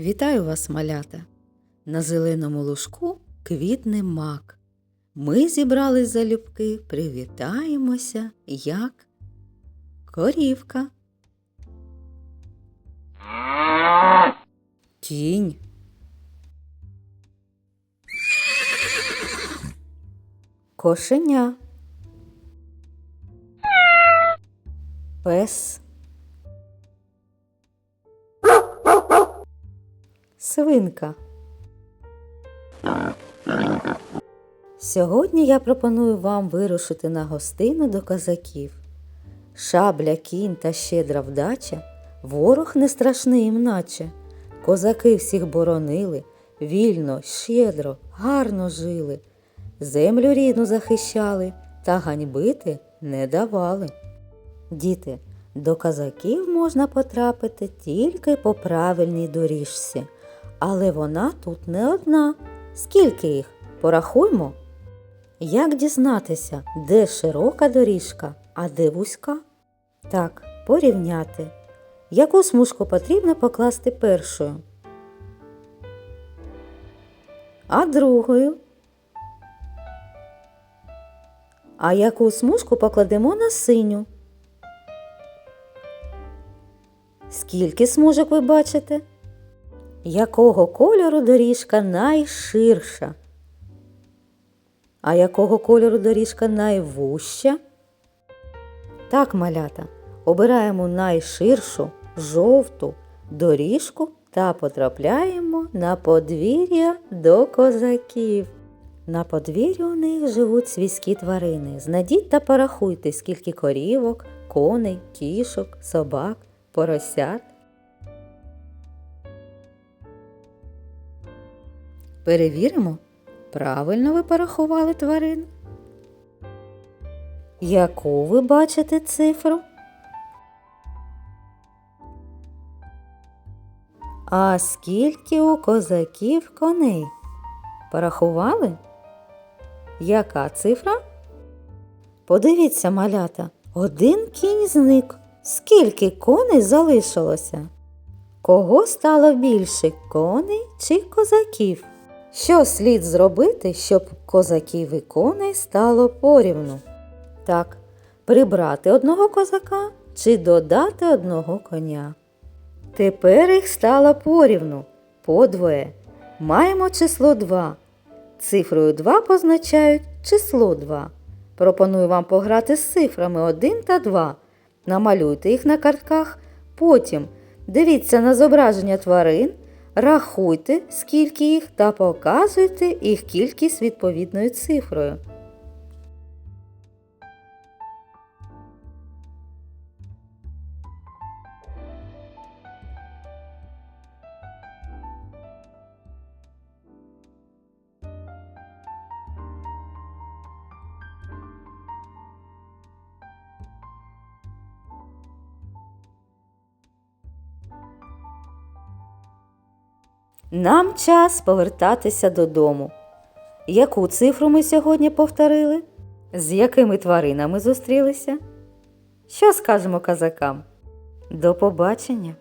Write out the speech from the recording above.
Вітаю вас, малята! На зеленому лужку квітне мак. Ми зібрались залюбки, привітаємося, як корівка. Тінь. Кошеня. Пес. Свинка. Сьогодні я пропоную вам вирушити на гостину до козаків. Шабля, кінь та щедра вдача, ворог не страшний їм наче. Козаки всіх боронили, вільно, щедро, гарно жили, землю рідну захищали та ганьбити не давали. Діти, до козаків можна потрапити тільки по правильній доріжці, але вона тут не одна. Скільки їх? Порахуймо. Як дізнатися, де широка доріжка, а де вузька? Так, порівняти. Яку смужку потрібно покласти першою? А другою? А яку смужку покладемо на синю? Скільки смужок ви бачите? Якого кольору доріжка найширша? А якого кольору доріжка найвужча? Так, малята, обираємо найширшу жовту доріжку та потрапляємо на подвір'я до козаків. На подвір'ї у них живуть свійські тварини. Знайдіть та порахуйте, скільки корівок, коней, кішок, собак, поросят. Перевіримо, правильно ви порахували тварин. Яку ви бачите цифру? А скільки у козаків коней? Порахували? Яка цифра? Подивіться, малята, один кінь зник. Скільки коней залишилося? Кого стало більше коней чи козаків? Що слід зробити, щоб козаків і коней стало порівну? Так, прибрати одного козака чи додати одного коня. Тепер їх стало порівну, подвоє. Маємо число 2. Цифрою 2 позначають число 2. Пропоную вам пограти з цифрами 1 та 2. Намалюйте їх на картках. Потім дивіться на зображення тварин, рахуйте, скільки їх, та показуйте їх кількість відповідною цифрою. Нам час повертатися додому. Яку цифру ми сьогодні повторили? З якими тваринами зустрілися? Що скажемо казакам? До побачення!